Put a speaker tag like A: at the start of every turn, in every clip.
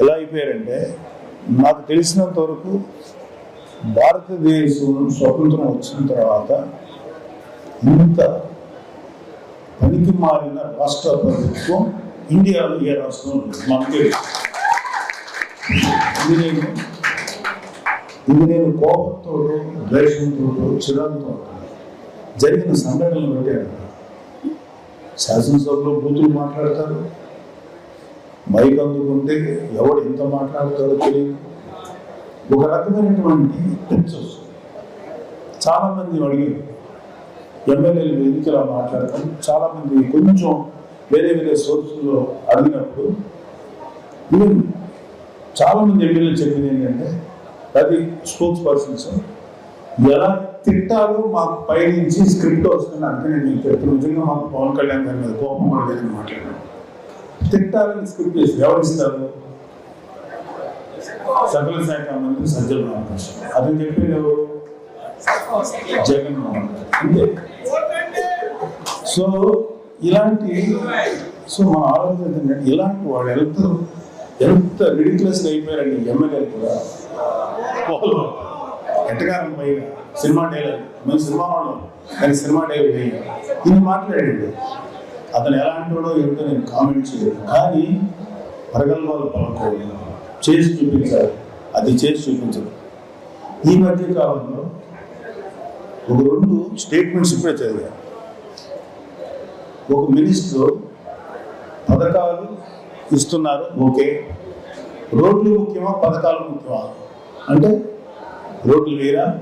A: ఎలా అయిపోయారంటే నాకు తెలిసినంత వరకు భారతదేశం స్వతంత్రం వచ్చిన తర్వాత ఇంత పనికి మారిన రాష్ట్ర ప్రభుత్వం ఇండియాలో ఏ రాష్ట్రం మనకి ఇది నేను ఇది నేను కోపంతో ద్వేషంతో చిరంతో జరిగిన సంఘటనలు పెట్టాను శాసనసభలో బూతులు మాట్లాడతారు. మైక్ అందుకుంటే ఎవడు ఎంత మాట్లాడతాడో తెలియదు. ఒక రకమైనటువంటి పిచ్చి వస్తుంది. చాలామంది అడిగారు ఎమ్మెల్యేలు ఎందుకు ఇలా మాట్లాడతాం చాలామంది కొంచెం వేరే వేరే సోర్సుల్లో అడిగినప్పుడు ఈవెన్ చాలామంది ఎమ్మెల్యేలు చెప్పింది ఏంటంటే అది స్పోక్స్ పర్సన్స్ ఎలా తిట్టాలో మాకు పైనుంచి స్క్రిప్ట్ వస్తుంది అంటే నేను మీకు నిజంగా మాకు పవన్ కళ్యాణ్ గారి మీద కోపం కూడా లేదని మాట్లాడాను. తిట్టాలని స్క్రిప్ట్ చేసి ఎవరు సకల శాఖ మంత్రి సజ్జల రామకృష్ణ అతను చెప్పేది ఎవరు? జగన్మోహన్ అంతే. సో ఇలాంటి సో మన ఆలోచన ఏంటంటే ఇలాంటి వాడు ఎంత ఎంత రిడిక్యులస్గా అయిపోయారండి ఎమ్మెల్యేలు కూడా. ఎట్టగారం పైన సినిమా డైలాగ్ మేము సినిమా వాళ్ళం కానీ సినిమా డైలాగ్ ఇది మాట్లాడండి. అతను ఎలాంటి వాడో ఏమిటో నేను కామెంట్ చేయలేదు కానీ ప్రగల్భాలు పలుకోలేదు చేసి చూపించాలి అది చేసి చూపించదు. ఈ మధ్య కాలంలో ఒక రెండు స్టేట్మెంట్స్ ఇప్పుడే చదివాను. ఒక మినిస్టర్ పథకాలు ఇస్తున్నారు. ఓకే. రోడ్లు ముఖ్యమా? పథకాలు ముఖ్యమా? అంటే రోడ్లు వేయరా?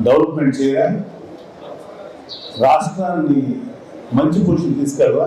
A: డెవలప్మెంట్ చేయరా? రాష్ట్రాన్ని మంచి పురుషులు తీసుకెళ్ళరా?